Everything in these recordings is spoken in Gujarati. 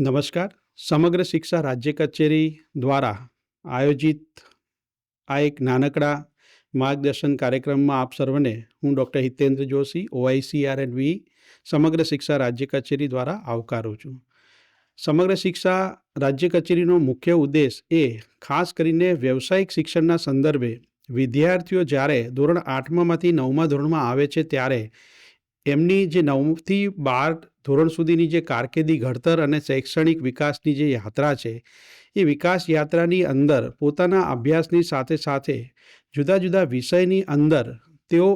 નમસ્કાર. સમગ્ર શિક્ષા રાજ્ય કચેરી દ્વારા આયોજિત આ એક નાનકડા માર્ગદર્શન કાર્યક્રમમાં આપ સર્વને હું doctor Hitendra Joshi OICR and V Samagra Shiksha રાજ્ય કચેરી દ્વારા આવકારું છું. સમગ્ર શિક્ષા રાજ્ય કચેરીનો મુખ્ય ઉદ્દેશ એ ખાસ કરીને વ્યવસાયિક શિક્ષણના સંદર્ભે વિદ્યાર્થીઓ જ્યારે ધોરણ આઠમામાંથી નવમા ધોરણમાં આવે છે ત્યારે એમની જે નવથી બાર ધોરણ સુધીની જે કારકિર્દી ઘડતર અને શૈક્ષણિક વિકાસની જે યાત્રા છે, એ વિકાસ યાત્રાની અંદર પોતાના અભ્યાસની સાથે સાથે જુદા જુદા વિષયની અંદર તેઓ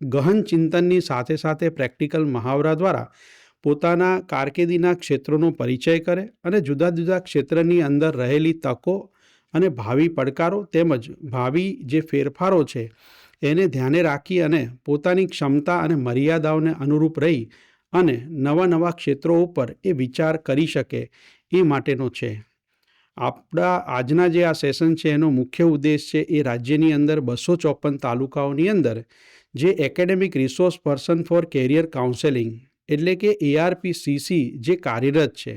ગહન ચિંતનની સાથે સાથે પ્રેક્ટિકલ મહાવરા દ્વારા પોતાના કારકિર્દીના ક્ષેત્રોનો પરિચય કરે અને જુદા જુદા ક્ષેત્રની અંદર રહેલી તકો અને ભાવિ પડકારો તેમજ ભાવિ જે ફેરફારો છે, એને ધ્યાને રાખી અને પોતાની ક્ષમતા અને મર્યાદાઓને અનુરૂપ રહી અને નવા નવા ક્ષેત્રો ઉપર એ વિચાર કરી શકે એ માટેનો છે. આપણા આજના જે આ સેશન છે, એનો મુખ્ય ઉદ્દેશ છે એ રાજ્યની અંદર બસો ચોપન તાલુકાઓની અંદર જે academic resource person for career counselling એટલે કે એઆરપી સીસી જે કાર્યરત છે,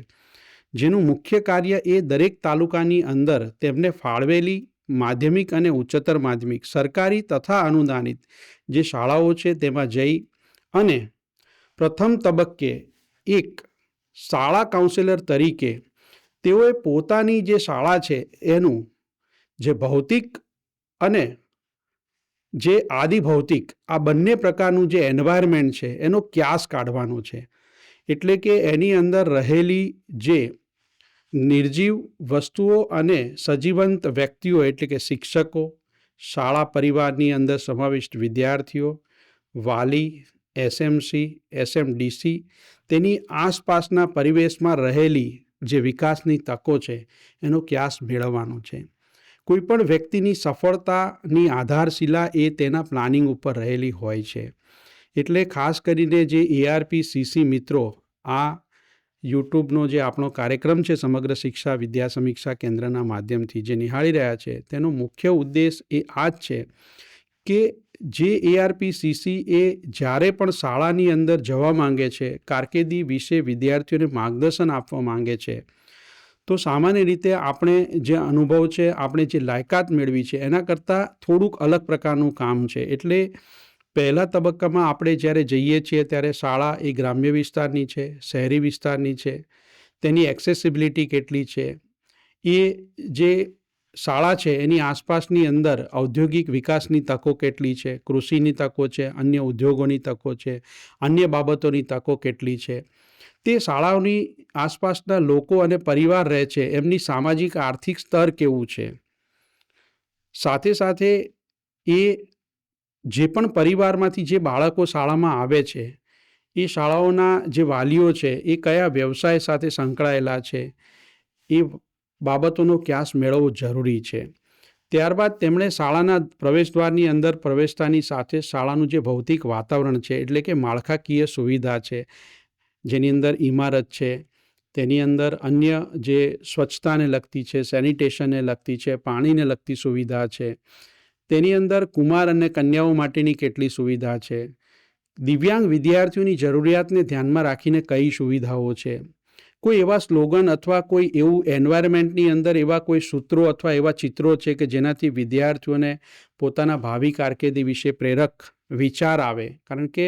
જેનું મુખ્ય કાર્ય એ દરેક તાલુકાની અંદર તેમને ફાળવેલી માધ્યમિક અને ઉચ્ચતર માધ્યમિક, સરકારી તથા અનુદાનિત જે શાળાઓ છે તેમાં જઈ અને પ્રથમ તબક્કે એક શાળા કાઉન્સિલર તરીકે તેઓએ પોતાની જે શાળા છે એનું જે ભૌતિક અને જે આદિભૌતિક આ બંને પ્રકારનું જે એન્વાયરમેન્ટ છે એનો ક્યાસ કાઢવાનો છે. એટલે કે એની અંદર રહેલી જે નિર્જીવ વસ્તુઓ અને સજીવંત વ્યક્તિઓ એટલે કે શિક્ષકો, શાળા પરિવારની અંદર સમાવિષ્ટ વિદ્યાર્થીઓ, વાલી એસએમસી, એસએમડીસી તેની આસપાસના પરિવેશમાં રહેલી જે વિકાસની તકો છે એનો ક્યાસ મેળવવાનો છે. કોઈપણ વ્યક્તિની સફળતાની આધારશિલા એ તેના પ્લાનિંગ ઉપર રહેલી હોય છે. એટલે ખાસ કરીને જે એઆરપી સીસી મિત્રો આ યુટ્યુબનો જે આપણો કાર્યક્રમ છે સમગ્ર શિક્ષા વિદ્યા સમીક્ષા કેન્દ્રના માધ્યમથી જે નિહાળી રહ્યા છે તેનો મુખ્ય ઉદ્દેશ એ આ જ છે કે જે એઆરપી સીસી એ જ્યારે પણ શાળાની અંદર જવા માંગે છે, કારકિર્દી વિશે વિદ્યાર્થીઓને માર્ગદર્શન આપવા માંગે છે, તો સામાન્ય રીતે આપણે જે અનુભવ છે, આપણે જે લાયકાત મેળવી છે, એના કરતાં થોડુંક અલગ પ્રકારનું કામ છે. એટલે પહેલા તબક્કામાં આપણે જ્યારે જઈએ છીએ, ત્યારે શાળા એ ગ્રામ્ય વિસ્તારની છે, શહેરી વિસ્તારની છે, તેની એક્સેસિબિલિટી કેટલી છે, એ જે શાળા છે, એની આસપાસની અંદર ઔદ્યોગિક વિકાસની તકો કેટલી છે, કૃષિની તકો છે, અન્ય ઉદ્યોગોની તકો છે, અન્ય બાબતોની તકો કેટલી છે. તે શાળાઓની આસપાસના લોકો અને પરિવાર રહે છે, એમની સામાજિક આર્થિક સ્તર કેવું છે? સાથે સાથે એ જે પણ પરિવારમાંથી જે બાળકો શાળામાં આવે છે, એ શાળાઓના જે વાલીઓ છે, એ કયા વ્યવસાય સાથે સંકળાયેલા છે, એ બાબતોનો ક્યાસ મેળવવો જરૂરી છે. ત્યારબાદ તેમણે શાળાના પ્રવેશદ્વારની અંદર પ્રવેશતાની સાથે શાળાનું જે ભૌતિક વાતાવરણ છે, એટલે કે માળખાકીય સુવિધા છે, જેની અંદર ઇમારત છે, તેની અંદર અન્ય જે સ્વચ્છતાને લગતી છે, સેનિટેશનને લગતી છે, પાણીને લગતી સુવિધા છે, તેની અંદર કુમાર અને કન્યાઓ માટેની કેટલી સુવિધા છે. દિવ્યાંગ વિદ્યાર્થીઓની જરૂરિયાતને ધ્યાનમાં રાખીને કઈ સુવિધાઓ છે? કોઈ એવા સ્લોગન અથવા કોઈ એવું એન્વાયરમેન્ટની અંદર એવા કોઈ સૂત્રો અથવા એવા ચિત્રો છે કે જેનાથી વિદ્યાર્થીઓને પોતાના ભાવિ કારકિર્દી વિશે પ્રેરક વિચાર આવે? કારણ કે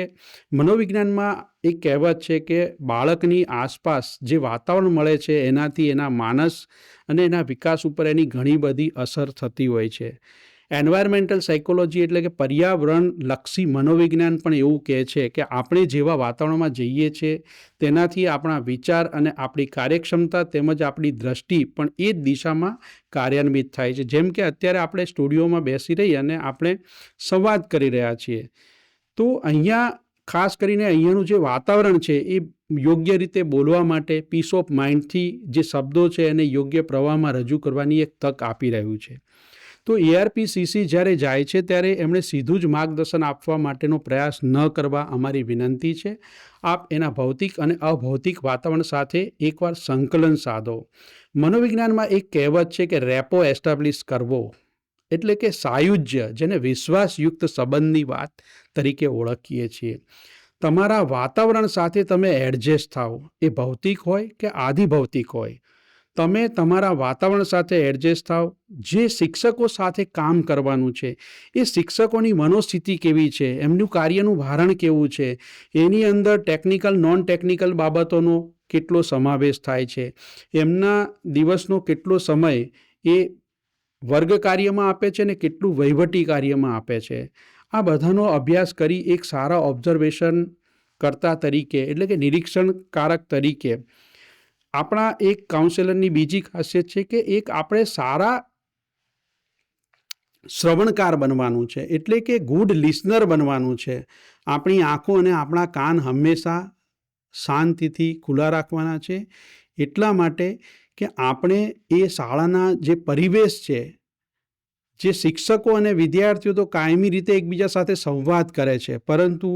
મનોવિજ્ઞાનમાં એક કહેવત છે કે બાળકની આસપાસ જે વાતાવરણ મળે છે એનાથી એના માનસ અને એના વિકાસ ઉપર એની ઘણી બધી અસર થતી હોય છે. એન્વાયરમેન્ટલ સાયકોલોજી એટલે કે પર્યાવરણ લક્ષી મનોવિજ્ઞાન પણ એવું કહે છે કે આપણે જેવા વાતાવરણમાં જઈએ છીએ, તેનાથી આપણા વિચાર અને આપણી કાર્યક્ષમતા તેમજ આપણી દ્રષ્ટિ પણ એ જ દિશામાં કાર્યાન્વિત થાય છે. જેમ કે અત્યારે આપણે સ્ટુડિયોમાં બેસી રહી અને આપણે સંવાદ કરી રહ્યા છીએ. તો અહીંયા ખાસ કરીને અહીંયાનું જે વાતાવરણ છે એ યોગ્ય રીતે બોલવા માટે પીસ ઓફ માઇન્ડથી જે શબ્દો છે એને યોગ્ય પ્રવાહમાં રજૂ કરવાની એક તક આપી રહ્યું છે. તો એઆરપીસીસી જ્યારે જાય છે, ત્યારે એમણે સીધું જ માર્ગદર્શન આપવા માટેનો પ્રયાસ ન કરવા અમારી વિનંતી છે. આપ એના ભૌતિક અને અભૌતિક વાતાવરણ સાથે એકવાર સંકલન સાધો. મનોવિજ્ઞાનમાં એક કહેવત છે કે રેપો એસ્ટાબ્લિશ કરવો, એટલે કે સાયુજ્ય, જેને વિશ્વાસયુક્ત સંબંધની વાત તરીકે ઓળખીએ છીએ. તમારા વાતાવરણ સાથે તમે એડજસ્ટ થાઓ. એ ભૌતિક હોય કે આધિભૌતિક હોય? તમે તમારા વાતાવરણ સાથે એડજસ્ટ થાવ. જે શિક્ષકો સાથે કામ કરવાનું છે, એ શિક્ષકોની મનોસ્થિતિ કેવી છે, એમનું કાર્યનું ભારણ કેવું છે, એની અંદર ટેકનિકલ નોન ટેકનિકલ બાબતોનો કેટલો સમાવેશ થાય છે, એમના દિવસનો કેટલો સમય એ વર્ગ કાર્યમાં આપે છે ને કેટલું વહીવટી કાર્યમાં આપે છે. આ બધાનો અભ્યાસ કરી એક સારા ઓબ્ઝર્વેશન કરતા તરીકે, એટલે કે નિરીક્ષણકારક તરીકે આપણા એક કાઉન્સેલરની બીજી ખાસિયત છે કે એક આપણે સારા શ્રવણકાર બનવાનું છે, એટલે કે ગુડ લિસનર બનવાનું છે. આપણી આંખો અને આપણા કાન હંમેશા શાંતિથી ખુલ્લા રાખવાના છે. એટલા માટે કે આપણે એ શાળાના જે પરિવેશ છે જે શિક્ષકો અને વિદ્યાર્થીઓ તો કાયમી રીતે એકબીજા સાથે સંવાદ કરે છે, પરંતુ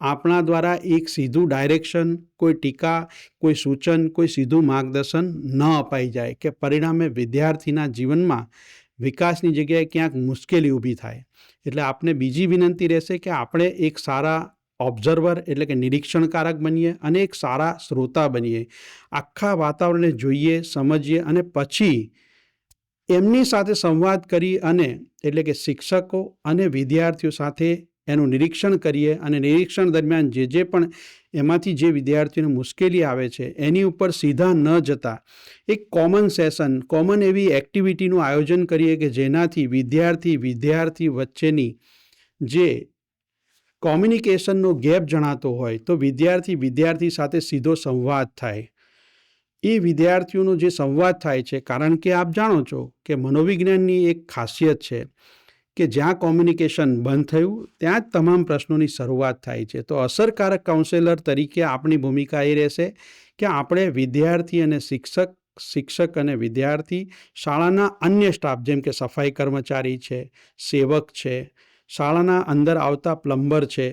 આપણા દ્વારા એક સીધું ડાયરેક્શન, કોઈ ટીકા, કોઈ સૂચન, કોઈ સીધું માર્ગદર્શન ન અપાઈ જાય કે પરિણામે વિદ્યાર્થીના જીવનમાં વિકાસની જગ્યાએ ક્યાંક મુશ્કેલી ઊભી થાય. એટલે આપને બીજી વિનંતી રહેશે કે આપણે એક સારા ઓબ્ઝર્વર એટલે કે નિરીક્ષણકારક બનીએ અને એક સારા શ્રોતા બનીએ. આખા વાતાવરણને જોઈએ, સમજીએ અને પછી એમની સાથે સંવાદ કરી અને એટલે કે શિક્ષકો અને વિદ્યાર્થીઓ સાથે એનું નિરીક્ષણ કરીએ અને નિરીક્ષણ દરમિયાન જે જે પણ એમાંથી જે વિદ્યાર્થીઓને મુશ્કેલી આવે છે, એની ઉપર સીધા ન જતા એક કોમન સેશન, કોમન એવી એક્ટિવિટીનું આયોજન કરીએ કે જેનાથી વિદ્યાર્થી વિદ્યાર્થી વચ્ચેની જે કોમ્યુનિકેશનનો ગેપ જણાતો હોય તો વિદ્યાર્થી વિદ્યાર્થી સાથે સીધો સંવાદ થાય. એ વિદ્યાર્થીઓનો જે સંવાદ થાય છે, કારણ કે આપ જાણો છો કે મનોવિજ્ઞાનની એક ખાસિયત છે કે જ્યાં કોમ્યુનિકેશન બંધ થયું, ત્યાં જ તમામ પ્રશ્નોની શરૂઆત થાય છે. તો અસરકારક કાઉન્સેલર તરીકે આપણી ભૂમિકા એ રહેશે કે આપણે વિદ્યાર્થી અને શિક્ષક શિક્ષક અને વિદ્યાર્થી શાળાના અન્ય સ્ટાફ, જેમ કે સફાઈ કર્મચારી છે, સેવક છે, શાળાના અંદર આવતા પ્લમ્બર છે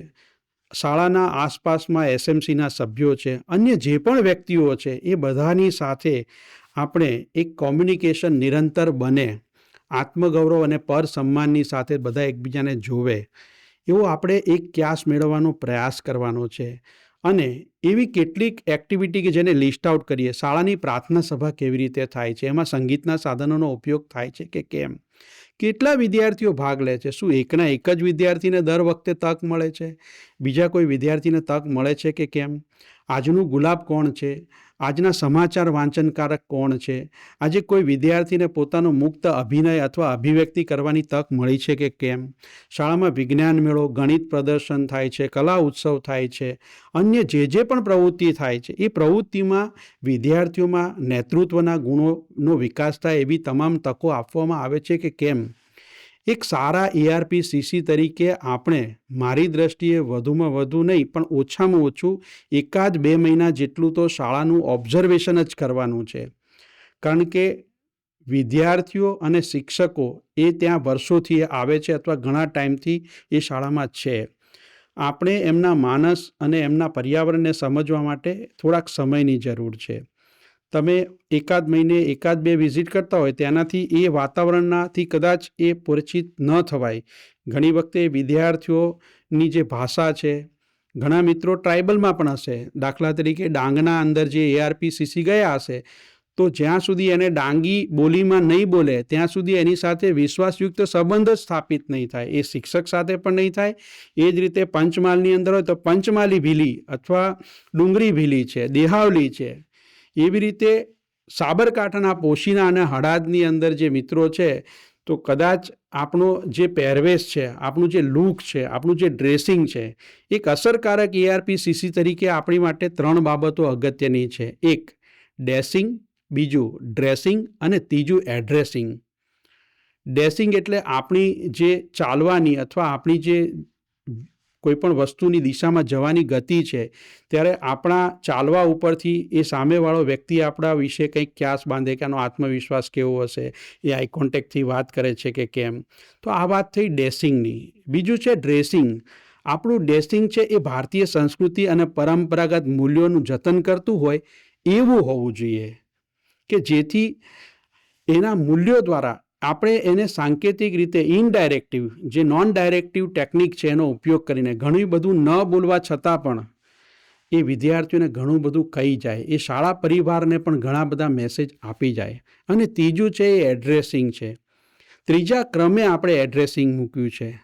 શાળાના આસપાસમાં એસએમસીના સભ્યો છે, અન્ય જે પણ વ્યક્તિઓ છે, એ બધાની સાથે આપણે એક કોમ્યુનિકેશન નિરંતર બને, આત્મગૌરવ અને પર સન્માનની સાથે બધા એકબીજાને જોવે, એવો આપણે એક ક્યાસ મેળવવાનો પ્રયાસ કરવાનો છે. અને એવી કેટલીક એક્ટિવિટી કે જેને લિસ્ટ આઉટ કરીએ, શાળાની પ્રાર્થના સભા કેવી રીતે થાય છે, એમાં સંગીતના સાધનોનો ઉપયોગ થાય છે કે કેમ? કેટલા વિદ્યાર્થીઓ ભાગ લે છે? શું એકના એક જ વિદ્યાર્થીને દર વખતે તક મળે છે? બીજા કોઈ વિદ્યાર્થીને તક મળે છે કે કેમ? આજનું ગુલાબ કોણ છે? આજના સમાચાર વાંચનકારક કોણ છે? આજે કોઈ વિદ્યાર્થીને પોતાનો મુક્ત અભિનય અથવા અભિવ્યક્તિ કરવાની તક મળી છે કે કેમ? શાળામાં વિજ્ઞાન મેળો, ગણિત પ્રદર્શન થાય છે, કલા ઉત્સવ થાય છે, અન્ય જે જે પણ પ્રવૃત્તિ થાય છે, એ પ્રવૃત્તિમાં વિદ્યાર્થીઓમાં નેતૃત્વના ગુણોનો વિકાસ થાય એવી તમામ તકો આપવામાં આવે છે કે કેમ? એક સારા એઆરપી સીસી તરીકે આપણે મારી દ્રષ્ટિએ વધુમાં વધુ નહીં, પણ ઓછામાં ઓછું એકાદ બે મહિના જેટલું તો શાળાનું ઓબ્ઝર્વેશન જ કરવાનું છે. કારણ કે વિદ્યાર્થીઓ અને શિક્ષકો એ ત્યાં વર્ષોથી આવે છે અથવા ઘણા ટાઈમથી એ શાળામાં છે. આપણે એમના માનસ અને એમના પર્યાવરણને સમજવા માટે થોડાક સમયની જરૂર છે. તમે એકાદ મહિને એકાદ બે વિઝિટ કરતા હોય, તેનાથી એ વાતાવરણનાથી કદાચ એ પરિચિત ન થવાય. ઘણી વખતે વિદ્યાર્થીઓની જે ભાષા છે, ઘણા મિત્રો ટ્રાઇબલમાં પણ હશે. દાખલા તરીકે ડાંગના અંદર જે એઆરપી સીસી ગયા હશે, તો જ્યાં સુધી એને ડાંગી બોલીમાં નહીં બોલે, ત્યાં સુધી એની સાથે વિશ્વાસયુક્ત સંબંધ જ સ્થાપિત નહીં થાય. એ શિક્ષક સાથે પણ નહીં થાય. એ જ રીતે પંચમહાલની અંદર હોય તો પંચમાલી ભીલી અથવા ડુંગરી ભીલી છે, દેહાવલી છે. એવી રીતે સાબરકાંઠાના પોશીના અને હળાદની અંદર જે મિત્રો છે, તો કદાચ આપણો જે પહેરવેશ છે, આપણું જે લુક છે, આપણું જે ડ્રેસિંગ છે, એક અસરકારક એઆરપી સીસી તરીકે આપણી માટે ત્રણ બાબતો અગત્યની છે. એક, ડેસિંગ, બીજું, ડ્રેસિંગ અને ત્રીજું, એડ્રેસિંગ. ડેસિંગ એટલે આપણી જે ચાલવાની અથવા આપણી જે કોઈ પણ વસ્તુની દિશામાં જવાની ગતિ છે, ત્યારે આપણા ચાલવા ઉપરથી એ સામેવાળો વ્યક્તિ આપણા વિશે કંઈક ક્યાસ બાંધે કે આનો આત્મવિશ્વાસ કેવો હશે, એ આઈ કોન્ટેક્ટથી વાત કરે છે કે કેમ? તો આ વાત થઈ ડ્રેસિંગની. બીજું છે ડ્રેસિંગ. આપણું ડ્રેસિંગ છે એ ભારતીય સંસ્કૃતિ અને પરંપરાગત મૂલ્યોનું જતન કરતું હોય એવું હોવું જોઈએ કે જેથી એના મૂલ્યો દ્વારા આપણે એને સાંકેતિક રીતે ઇનડાયરેક્ટિવ, જે નોન ડાયરેક્ટિવ ટેકનિક છે એનો ઉપયોગ કરીને ઘણું બધું ન બોલવા છતાં પણ એ વિદ્યાર્થીઓને ઘણું બધું કહી જાય, એ શાળા પરિવારને પણ ઘણા બધા મેસેજ આપી જાય. અને ત્રીજું છે એ એડ્રેસિંગ છે. ત્રીજા ક્રમે આપણે એડ્રેસિંગ મૂક્યું છે.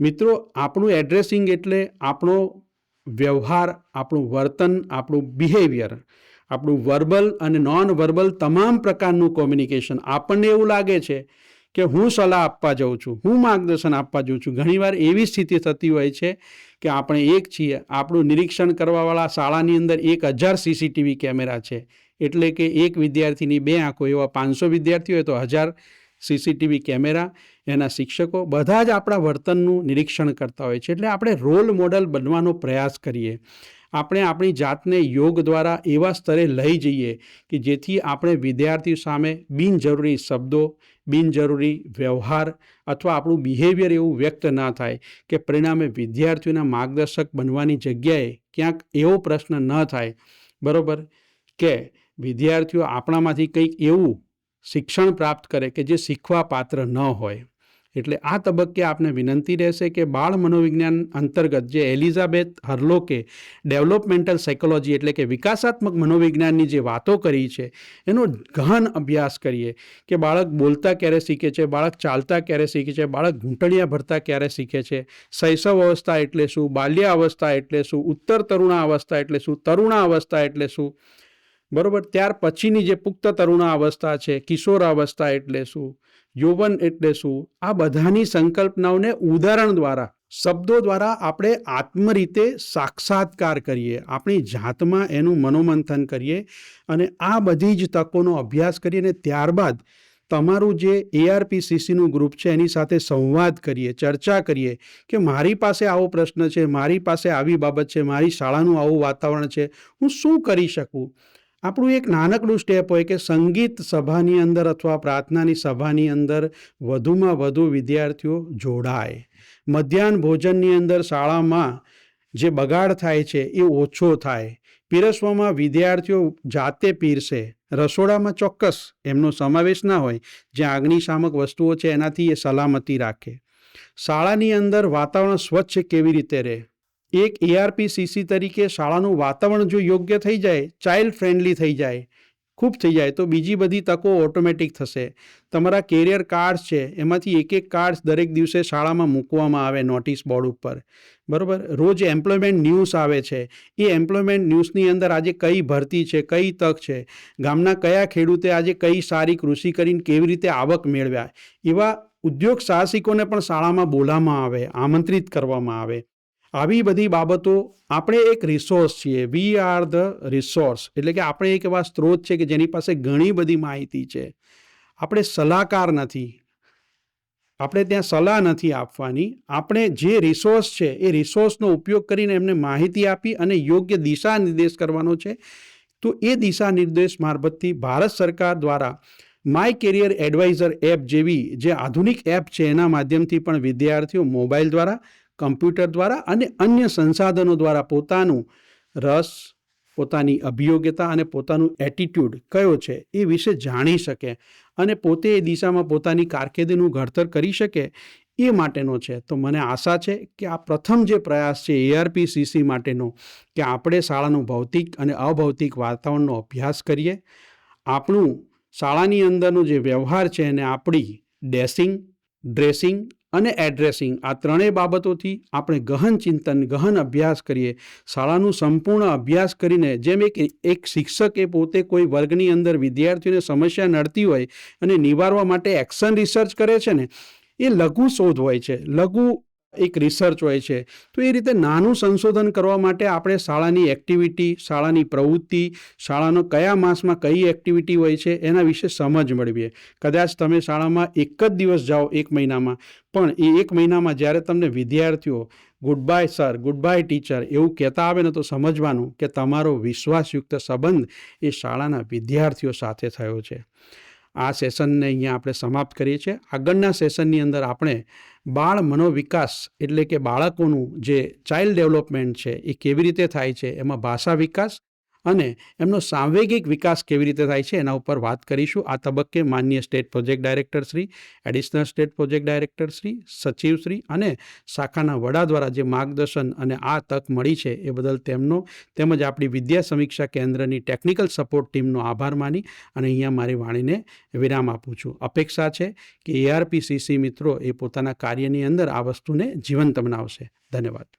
મિત્રો, આપણું એડ્રેસિંગ એટલે આપણો વ્યવહાર, આપણું વર્તન, આપણું બિહેવિયર આપણું વર્બલ અને નોન વર્બલ તમામ પ્રકારનું કોમ્યુનિકેશન આપણને એવું લાગે છે કે હું સલાહ આપવા જાઉં છું, હું માર્ગદર્શન આપવા જાઉં છું. ઘણીવાર એવી સ્થિતિ થતી હોય છે કે આપણે એક છીએ, આપણું નિરીક્ષણ કરવાવાળા શાળાની અંદર એક હજાર સીસીટીવી કેમેરા છે. એટલે કે એક વિદ્યાર્થીની બે આંખો, એવા પાંચસો વિદ્યાર્થીઓ હોય તો હજાર સીસીટીવી કેમેરા, એના શિક્ષકો બધા જ આપણા વર્તનનું નિરીક્ષણ કરતા હોય છે. એટલે આપણે રોલ મોડલ બનવાનો પ્રયાસ કરીએ. આપણે આપણી જાતને યોગ દ્વારા એવા સ્તરે લઈ જઈએ કે જેથી આપણે વિદ્યાર્થીઓ સામે બિનજરૂરી શબ્દો, બિનજરૂરી વ્યવહાર અથવા આપણું બિહેવિયર એવું વ્યક્ત ના થાય કે પરિણામે વિદ્યાર્થીઓના માર્ગદર્શક બનવાની જગ્યાએ ક્યાંક એવો પ્રશ્ન ન થાય. બરાબર? કે વિદ્યાર્થીઓ આપણામાંથી કંઈક એવું શિક્ષણ પ્રાપ્ત કરે કે જે શીખવા પાત્ર ન હોય. એટલે આ તબક્કે આપને વિનંતી રહેશે કે બાળ મનોવિજ્ઞાન અંતર્ગત જે એલિઝાબેથ હર્લોકે ડેવલપમેન્ટલ સાયકોલોજી એટલે કે વિકાસાત્મક મનોવિજ્ઞાનની જે વાતો કરી છે, એનો ગહન અભ્યાસ કરીએ કે બાળક બોલતા ક્યારે શીખે છે, બાળક ચાલતા ક્યારે શીખે છે, બાળક ઘૂંટણિયા ભરતા ક્યારે શીખે છે, શૈશવ અવસ્થા એટલે શું બાલ્ય અવસ્થા એટલે શું, ઉત્તર તરુણા અવસ્થા એટલે શું, તરુણા અવસ્થા એટલે શું બરોબર? ત્યાર પછીની જે પુખ્ત તરુણા અવસ્થા છે કિશોર અવસ્થા એટલે શું, યૌવન એટલે શું, આ બધાની સંકલ્પનાઓને ઉદાહરણ દ્વારા, શબ્દો દ્વારા આપણે આત્મ રીતે સાક્ષાત્કાર કરીએ, આપણી જાતમાં એનું મનોમંથન કરીએ અને આ બધી જ તકોનો અભ્યાસ કરીએ અને ત્યારબાદ તમારું જે એઆરપીસીસીનું ગ્રુપ છે, એની સાથે સંવાદ કરીએ, ચર્ચા કરીએ કે મારી પાસે આવો પ્રશ્ન છે, મારી પાસે આવી બાબત છે, મારી શાળાનું આવું વાતાવરણ છે, હું શું કરી શકું? આપણું એક નાનકડું સ્ટેપ હોય કે સંગીત સભાની અંદર અથવા પ્રાર્થનાની સભાની અંદર વધુમાં વધુ વિદ્યાર્થીઓ જોડાય. મધ્યાહન ભોજનની અંદર શાળામાં જે બગાડ થાય છે એ ઓછો થાય. પીરસવામાં વિદ્યાર્થીઓ જાતે પીરસે. રસોડામાં ચોક્કસ એમનો સમાવેશ ના હોય. જે અગ્નિશામક વસ્તુઓ છે એનાથી એ સલામતી રાખે. શાળાની અંદર વાતાવરણ સ્વચ્છ કેવી રીતે રહે? એક એઆરપીસીસી તરીકે શાળાનું વાતાવરણ જો યોગ્ય થઈ જાય ચાઇલ્ડ ફ્રેન્ડલી થઈ જાય, ખૂબ થઈ જાય, તો બીજી બધી તકો ઓટોમેટિક થશે. તમારા કેરિયર કાર્ડ્સ છે, એમાંથી એક એક કાર્ડ્સ દરેક દિવસે શાળામાં મૂકવામાં આવે નોટિસ બોર્ડ ઉપર. બરાબર? રોજ એમ્પ્લોયમેન્ટ ન્યૂઝ આવે છે. એ એમ્પ્લોયમેન્ટ ન્યૂઝની અંદર આજે કઈ ભરતી છે, કઈ તક છે, ગામના કયા ખેડૂતે આજે કઈ સારી કૃષિ કરીને કેવી રીતે આવક મેળવ્યા, એવા ઉદ્યોગ સાહસિકોને પણ શાળામાં બોલાવવામાં આવે, આમંત્રિત કરવામાં આવે. આવી બધી બાબતો આપણે એક રિસોર્સ છીએ. વી આર ધ રિસોર્સ એટલે કે આપણે એક એવા સ્ત્રોત છે કે જેની પાસે ઘણી બધી માહિતી છે. આપણે સલાહકાર નથી. આપણે ત્યાં સલાહ નથી આપવાની. આપણે જે રિસોર્સ છે એ રિસોર્સનો ઉપયોગ કરીને એમને માહિતી આપી અને યોગ્ય દિશા નિર્દેશ કરવાનો છે. તો એ દિશા નિર્દેશ મારફતથી ભારત સરકાર દ્વારા માય કેરિયર એડવાઇઝર એપ જેવી જે આધુનિક એપ છે એના માધ્યમથી પણ વિદ્યાર્થીઓ મોબાઈલ દ્વારા કમ્પ્યુટર દ્વારા અને અન્ય સંસાધનો દ્વારા પોતાનું રસ, પોતાની અભિયોગ્યતા અને પોતાનું એટીટ્યૂડ કયો છે એ વિશે જાણી શકે અને પોતે એ દિશામાં પોતાની કારકિર્દીનું ઘડતર કરી શકે એ માટેનો છે. તો મને આશા છે કે આ પ્રથમ જે પ્રયાસ છે એઆરપીસીસી માટેનો કે આપણે શાળાનું ભૌતિક અને અભૌતિક વાતાવરણનો અભ્યાસ કરીએ. આપણું શાળાની અંદરનો જે વ્યવહાર છે એને આપણી ડેસિંગ ડ્રેસિંગ અને એડ્રેસિંગ આ ત્રણેય બાબતોથી આપણે ગહન ચિંતન, ગહન અભ્યાસ કરીએ. શાળાનું સંપૂર્ણ અભ્યાસ કરીને જેમ એક એક શિક્ષકે પોતે કોઈ વર્ગની અંદર વિદ્યાર્થીઓને સમસ્યા નડતી હોય અને નિવારવા માટે એક્શન રિસર્ચ કરે છે ને, એ લઘુ શોધ હોય છે. લઘુ એક રિસર્ચ હોય છે. તો એ રીતે નાનું સંશોધન કરવા માટે આપણે શાળાની એક્ટિવિટી શાળાની પ્રવૃત્તિ, શાળાનો કયા માસમાં કઈ એક્ટિવિટી હોય છે એના વિશે સમજ મેળવીએ કદાચ તમે શાળામાં એક જ દિવસ જાઓ એક મહિનામાં, પણ એ એક મહિનામાં જ્યારે તમને વિદ્યાર્થીઓ goodbye sir goodbye teacher એવું કહેતા આવે ને તો સમજવાનું કે તમારો વિશ્વાસયુક્ત સંબંધ એ શાળાના વિદ્યાર્થીઓ સાથે થયો છે. આ સેશનને અહીંયા આપણે સમાપ્ત કરીએ છીએ. આગળના સેશનની અંદર આપણે બાળ મનોવિકાસ એટલે કે બાળકોનું જે ચાઇલ્ડ ડેવલપમેન્ટ છે, એ કેવી રીતે થાય છે, એમાં ભાષા વિકાસ અને એમનો સાંવેગિક વિકાસ કેવી રીતે થાય છે એના ઉપર વાત કરીશું. આ તબક્કે માન્ય state project director Shri, additional state project director Shri, સચિવ શ્રી અને શાખાના વડા દ્વારા જે માર્ગદર્શન અને આ તક મળી છે એ બદલ તેમનો તેમજ આપણી વિદ્યા સમીક્ષા કેન્દ્રની ટેકનિકલ સપોર્ટ ટીમનો આભાર માની અને અહીંયા મારી વાણીને વિરામ આપું છું. અપેક્ષા છે કે એઆરપીસીસી મિત્રો એ પોતાના કાર્યની અંદર આ વસ્તુને જીવંત બનાવશે. ધન્યવાદ.